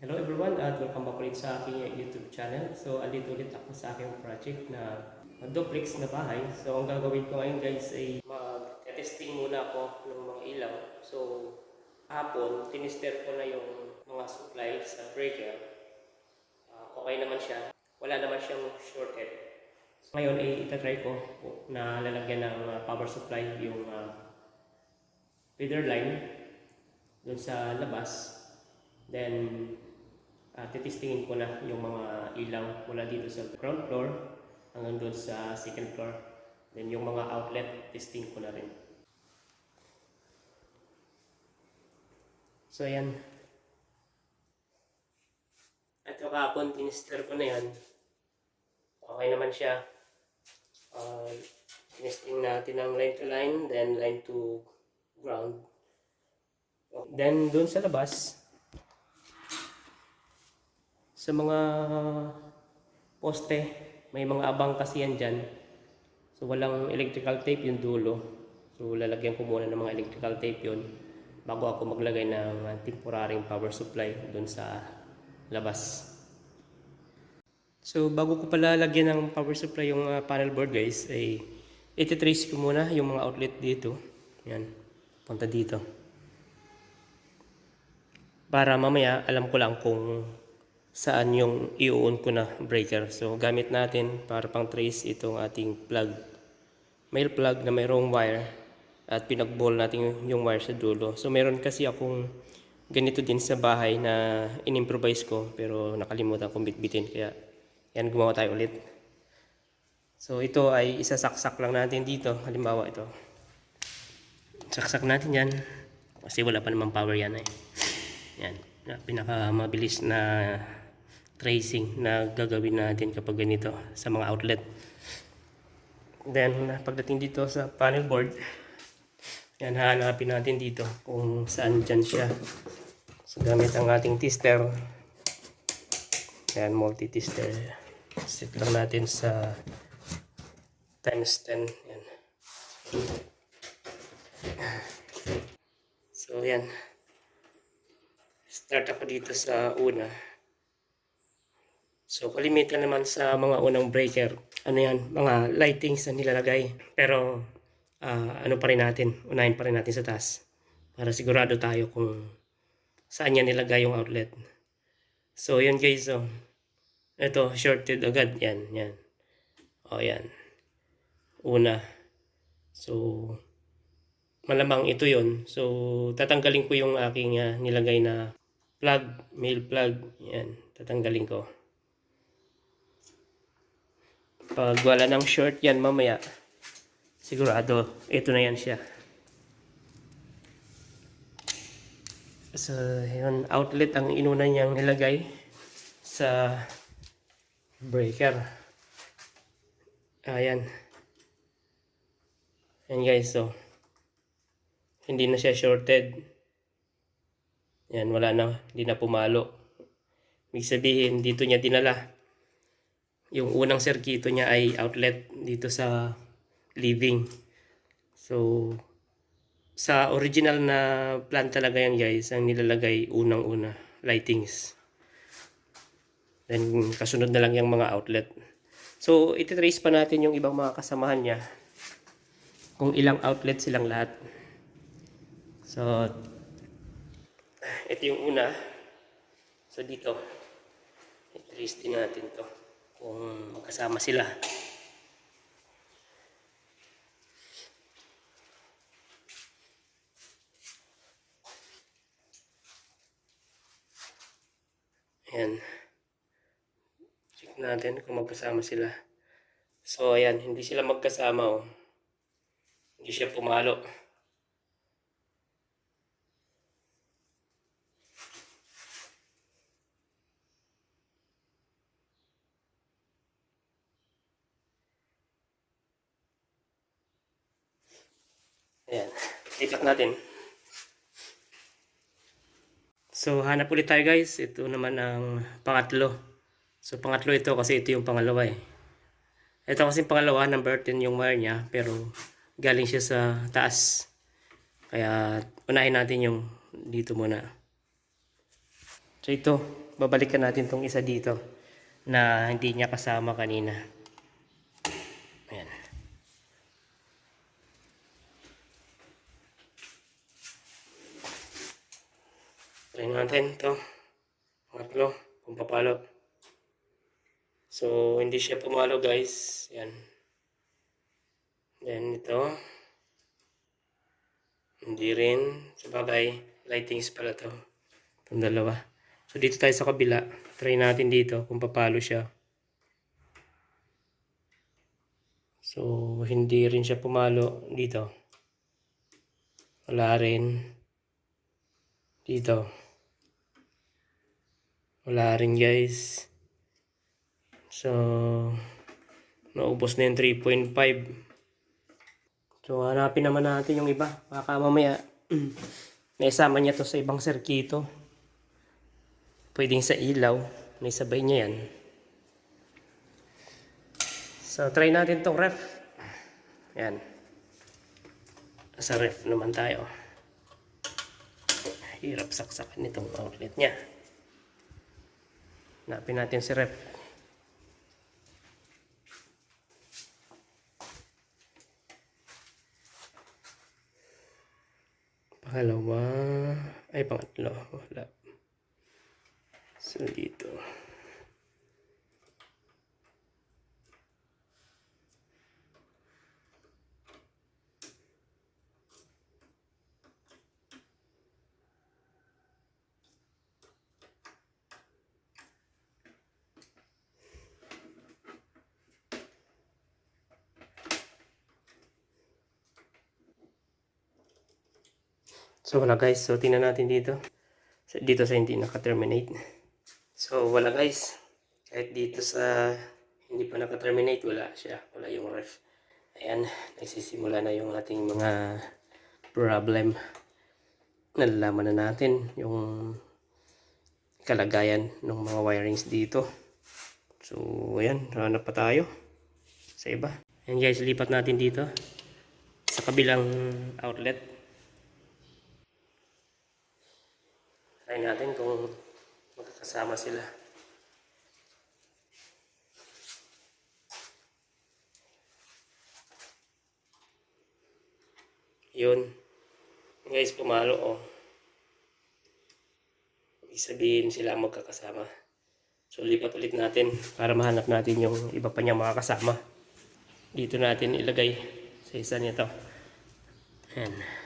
Hello everyone at welcome back ulit sa aking YouTube channel. So, andito ulit ako sa aking project na duplex na bahay. So, ang gagawin ko ngayon guys ay mag-testing muna ako ng mga ilaw. So, hapon, tinister ko na yung mga supply sa breaker. Ah, okay naman siya. Wala naman siyang shorted. So, ngayon ay itatry ko na lalagyan ng ah, power supply yung ah, feeder line dun sa labas. Then, uh, titistingin ko na yung mga ilaw mula dito sa ground floor hanggang doon sa second floor. Then yung mga outlet, testing ko na rin. So ayan. Ito kahapon, tinister ko na yan. Okay naman siya. Uh, tinesting natin ang line to line, then line to ground. Then doon sa labas, sa mga poste, may mga abang kasi yan dyan. So walang electrical tape yung dulo. So lalagyan ko muna ng mga electrical tape yun bago ako maglagay ng temporaryong power supply doon sa labas. So bago ko pala lagyan ng power supply yung uh, panel board guys, ay ititrace ko muna yung mga outlet dito. Yan, punta dito. Para mamaya alam ko lang kung saan yung i-on ko na breaker. So gamit natin para pang trace itong ating plug. Male plug na mayroong wire at pinagball natin yung wire sa dulo. So meron kasi akong ganito din sa bahay na in-improvise ko pero nakalimutan kong bitbitin kaya yan gumawa tayo ulit. So ito ay isasaksak lang natin dito. Halimbawa ito. Saksak natin yan kasi wala pa namang power yan eh. Yan. Pinaka mabilis na tracing na gagawin natin kapag ganito sa mga outlet. Then, pagdating dito sa panel board, yan, hahanapin natin dito kung saan dyan siya. So, gamit ang ating tester. Yan, multi-tester. Set lang natin sa times 10. Yan. So, yan. Start ako dito sa una. So, kalimitan naman sa mga unang breaker, ano yan, mga lightings na nilalagay. Pero, ah, ano pa rin natin, unahin pa rin natin sa taas. Para sigurado tayo kung saan yan nilagay yung outlet. So, yun guys, oh. Ito, shorted agad. Yan, yan. O, yan. Una. So, malamang ito yon So, tatanggalin ko yung aking ah, nilagay na plug, male plug. Yan, tatanggalin ko. Pag wala ng short yan mamaya, sigurado, ito na yan siya. So, yun, outlet ang inuna niyang nilagay sa breaker. Ayan. Ayan guys, so, hindi na siya shorted. Yan, wala na, hindi na pumalo. Ibig sabihin, dito niya dinala yung unang serkito niya ay outlet dito sa living. So, sa original na plan talaga yan guys, ang nilalagay unang-una, lightings. Then, kasunod na lang yung mga outlet. So, ititrace pa natin yung ibang mga kasamahan niya. Kung ilang outlet silang lahat. So, ito yung una. So, dito. I-trace din natin to kung magkasama sila. Ayan. Check natin kung magkasama sila. So, ayan. Hindi sila magkasama, oh. Hindi siya pumalo. Ayan. Ikat natin. So, hanap ulit tayo guys. Ito naman ang pangatlo. So, pangatlo ito kasi ito yung pangalawa eh. Ito kasi pangalawa, number 10 yung wire niya. Pero, galing siya sa taas. Kaya, unahin natin yung dito muna. So, ito. babalikan natin tong isa dito na hindi niya kasama kanina. Ayan. Try natin to. Pangatlo, kung papalo. So, hindi siya pumalo guys. Yan. Then ito. Hindi rin. Sabagay, lightings pala to. Itong dalawa. So, dito tayo sa kabila. Try natin dito kung papalo siya. So, hindi rin siya pumalo dito. Wala rin. Dito. Wala rin guys. So, naubos na yung 3.5. So, hanapin naman natin yung iba. Baka mamaya, naisama niya to sa ibang serkito. Pwedeng sa ilaw. May sabay niya yan. So, try natin tong ref. Yan. Sa ref naman tayo. Hirap saksakan nitong outlet niya. Hanapin natin si ref. Pangalawa. Ay, pangatlo. Wala. So, dito. So wala guys, so tingnan natin dito. Dito sa hindi naka-terminate. So wala guys. Kahit dito sa hindi pa naka-terminate, wala siya. Wala yung ref. Ayan, nagsisimula na yung ating mga problem. Nalalaman na natin yung kalagayan ng mga wirings dito. So ayan, hanap pa tayo sa iba. Ayan guys, lipat natin dito sa kabilang outlet. Try natin kung magkakasama sila. Yun. Guys, pumalo oh. Ibig sabihin sila magkakasama. So, lipat ulit natin para mahanap natin yung iba pa niyang mga kasama. Dito natin ilagay sa isa nito. Ayan.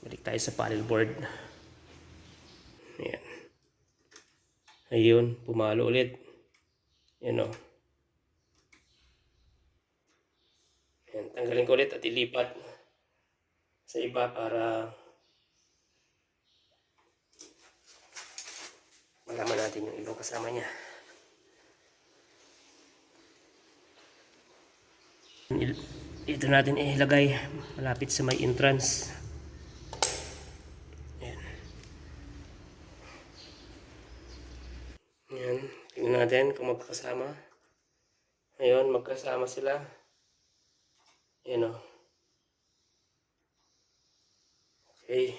Balik tayo sa paddle board. Ayan. Ayun, pumalo ulit. Yan o. Ayan, tanggalin ko ulit at ilipat sa iba para malaman natin yung ibang kasama niya. Dito natin ilagay malapit sa may entrance. Ayan. Ayan. Tingnan natin kung magkasama. Ayun, magkasama sila. Ayan o. Okay.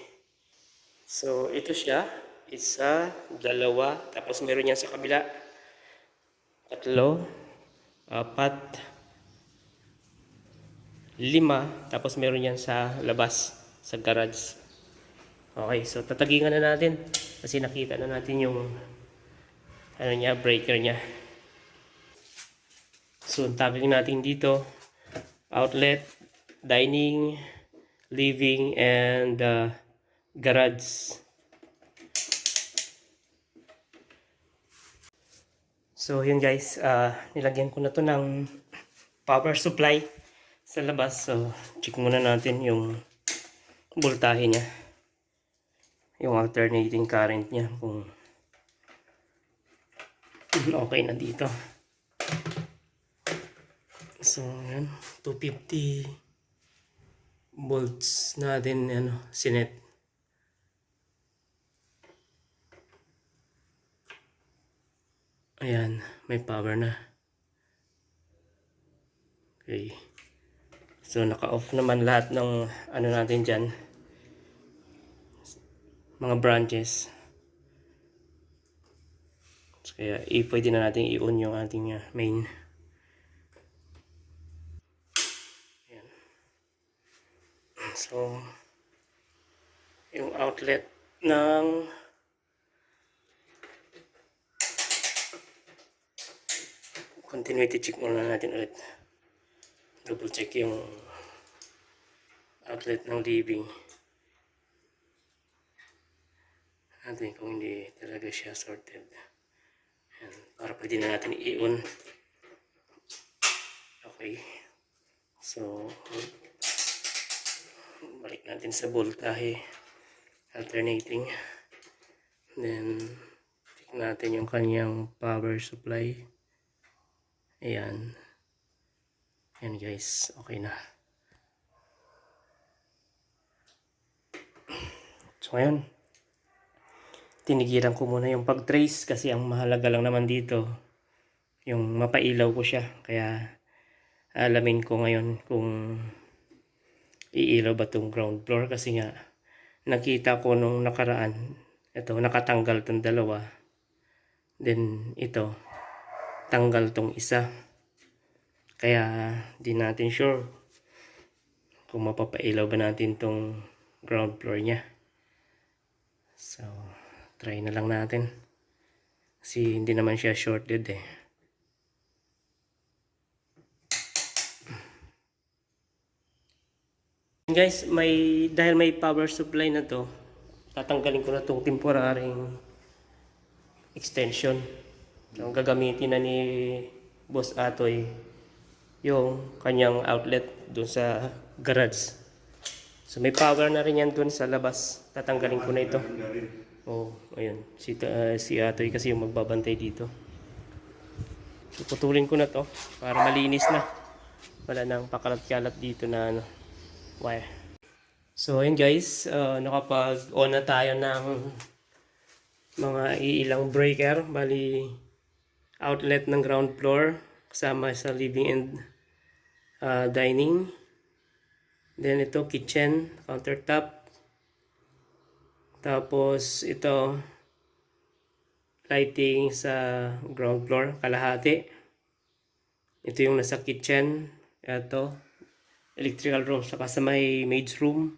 So, ito siya. Isa, dalawa, tapos meron yan sa kabila. Tatlo, apat, lima, tapos meron yan sa labas, sa garage. Okay, so tatagingan na natin kasi nakita na natin yung ano niya, breaker niya. So, ang natin dito, outlet, dining, living, and uh, garage. So, yun guys, uh, nilagyan ko na to ng power supply sa labas. So, check muna natin yung voltahe niya. Yung alternating current niya kung okay na dito. So, yan. 250 volts natin, ano, sinet. Ayan, may power na. Okay. So, naka-off naman lahat ng ano natin dyan. Mga branches. So, kaya i pwede na natin i-on yung ating ah, main. So, yung outlet ng continuity check muna natin ulit. Double check yung outlet ng living. Natin kung hindi talaga siya sorted. Ayan, para pwede na natin i-on. Okay. So, balik natin sa voltahe alternating. Then, check natin yung kanyang power supply. Ayan. Ayan guys, okay na. So ngayon, tinigilan ko muna yung pag-trace kasi ang mahalaga lang naman dito yung mapailaw ko siya. Kaya alamin ko ngayon kung iilaw ba tong ground floor? Kasi nga nakita ko nung nakaraan ito nakatanggal tong dalawa. Then ito tanggal tong isa. Kaya di natin sure kung mapapailaw ba natin tong ground floor niya. So try na lang natin. Kasi hindi naman siya shorted eh guys may dahil may power supply na to tatanggalin ko na tong temporary extension. Ang gagamitin na ni Boss Atoy yung kanyang outlet doon sa garage. So may power na rin yan doon sa labas. Tatanggalin ko na ito. Oh ayun. Si, uh, si Atoy kasi yung magbabantay dito. So putulin ko na to para malinis na. Wala nang pakalat-kalat dito na ano wire. So, ayun guys, uh, nakapag-on na tayo ng mga iilang breaker. Bali, outlet ng ground floor kasama sa living and uh, dining. Then ito, kitchen, countertop. Tapos ito, lighting sa ground floor, kalahati. Ito yung nasa kitchen. Ito, electrical room saka sa may maid's room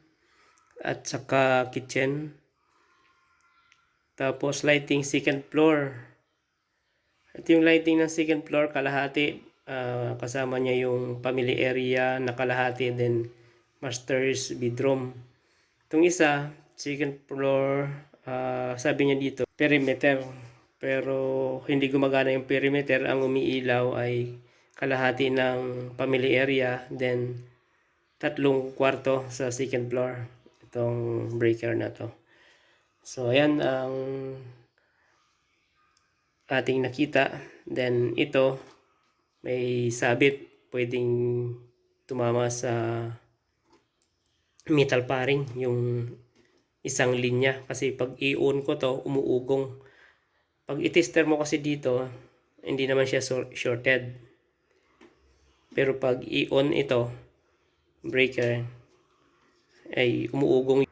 at saka kitchen. Tapos lighting second floor. Ito yung lighting ng second floor kalahati ah, kasama niya yung family area na kalahati then master's bedroom. Itong isa second floor ah, sabi niya dito perimeter. Pero hindi gumagana yung perimeter. Ang umiilaw ay kalahati ng family area then tatlong kwarto sa second floor itong breaker na to. So ayan ang ating nakita. Then ito may sabit pwedeng tumama sa metal paring yung isang linya. Kasi pag i-on ko to umuugong. Pag i-tester mo kasi dito hindi naman siya shorted pero pag i-on ito breaker ay umuugong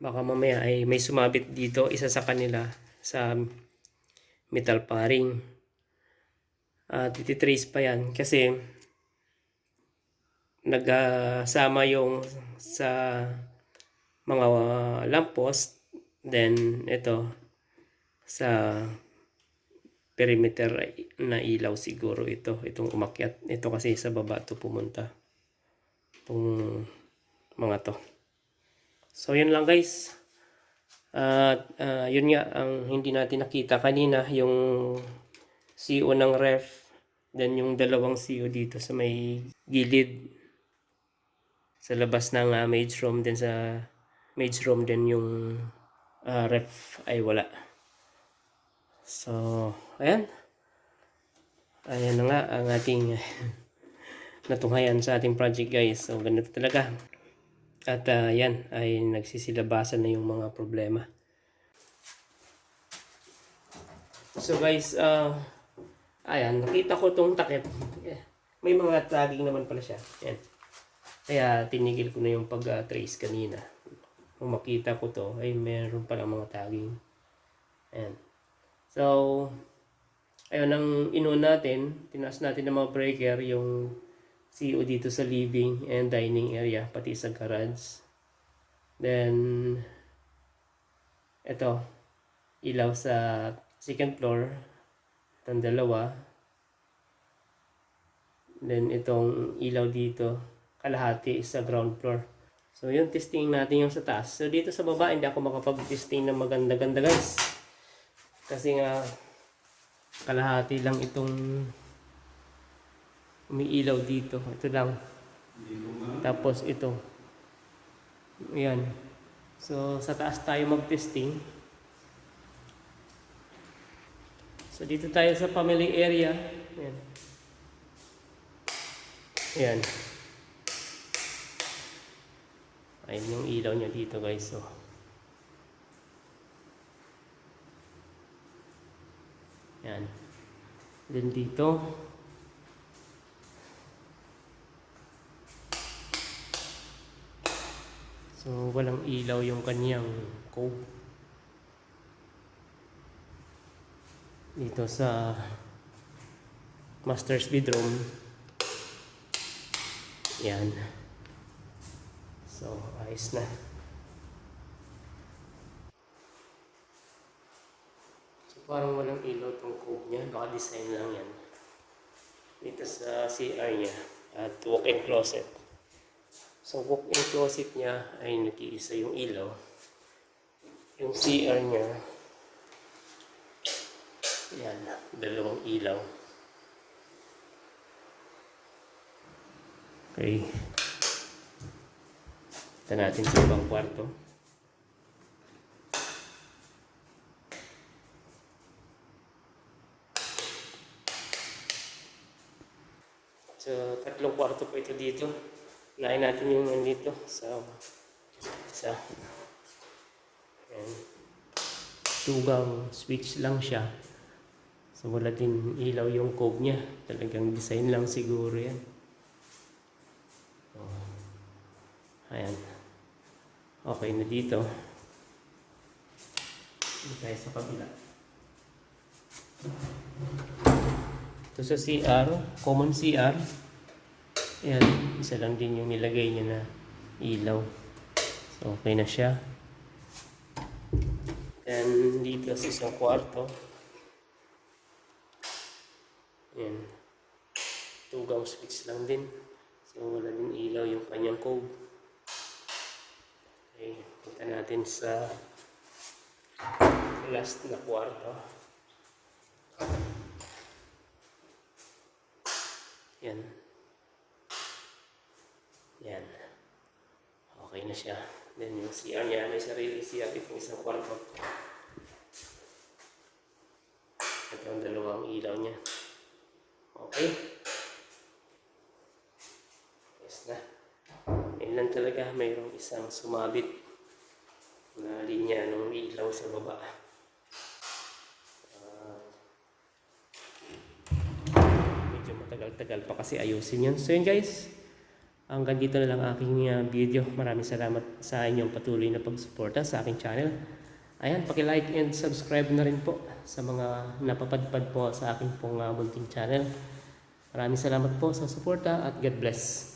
baka mamaya ay may sumabit dito isa sa kanila sa metal paring. At ititrace pa yan kasi nagsama yung sa mga lamppost then ito sa perimeter na ilaw siguro ito itong umakyat. Ito kasi sa baba to pumunta itong mga to. So, yun lang guys. At ah, yun nga, ang hindi natin nakita kanina, yung CO ng ref, then yung dalawang CO dito sa may gilid. Sa labas ng uh, maid's room, then sa maid's room, then yung ah, ref ay wala. So, ayan. Ayan na nga ang ating natunghayan sa ating project guys. So ganito talaga. At uh, yan ay nagsisilabasan na yung mga problema. So guys, uh, ayan, nakita ko tong takip. Eh, May mga tagging naman pala siya. Yan. Kaya tinigil ko na yung pag-trace kanina. Kung makita ko to, ay meron pala mga tagging. Ayan. So, Ayun, ang ino natin, tinaas natin ng mga breaker, yung CO dito sa living and dining area, pati sa garage. Then, ito, ilaw sa second floor, itong dalawa. Then, itong ilaw dito, kalahati sa ground floor. So, yun, testing natin yung sa taas. So, dito sa baba, hindi ako makapag-testing ng maganda-ganda, guys. Kasi nga, kalahati lang itong umiilaw dito. Ito lang. Tapos ito. Ayan. So, sa taas tayo mag-testing. So, dito tayo sa family area. Ayan. Ayan. Ayan yung ilaw niya dito guys. So, Ayan. Then dito. So, walang ilaw yung kanyang cove. Dito sa master's bedroom. Yan. So, ayos na. So, parang walang ilaw tong cove niya. Baka design lang yan. Dito sa CR niya. At walk-in closet. So, walk-in closet niya ay nag-iisa yung ilaw. Yung CR niya, yan, dalawang ilaw. Okay. Ito natin sa ibang kwarto. So, tatlong kwarto po ito dito. Unahin natin yung nandito sa sa Ayan. tugang switch lang siya. So wala din ilaw yung cove niya. Talagang design lang siguro yan. Oh. Ayan. Okay na dito. Dito tayo sa kabila. Ito sa CR, common CR. Ayan, isa lang din yung nilagay niya na ilaw. So, okay na siya. Then, dito sa isang kwarto. Ayan. Tugang switch lang din. So, wala din ilaw yung kanyang code. Okay, punta natin sa last na kwarto. Yan. Yan. Okay siya. Then yung CR niya, may sarili CR itong isang kwarto. Ito ang dalawang ilaw niya. Okay. Yes na. Yan lang talaga, mayroong isang sumabit na linya ng ilaw sa baba. Ah, medyo matagal-tagal pa kasi ayusin yun. So yun guys, hanggang dito na lang aking uh, video. Maraming salamat sa inyong patuloy na pagsuporta sa aking channel. Ayan, paki-like and subscribe na rin po sa mga napapadpad po sa aking pong uh, bunting channel. Maraming salamat po sa suporta at God bless.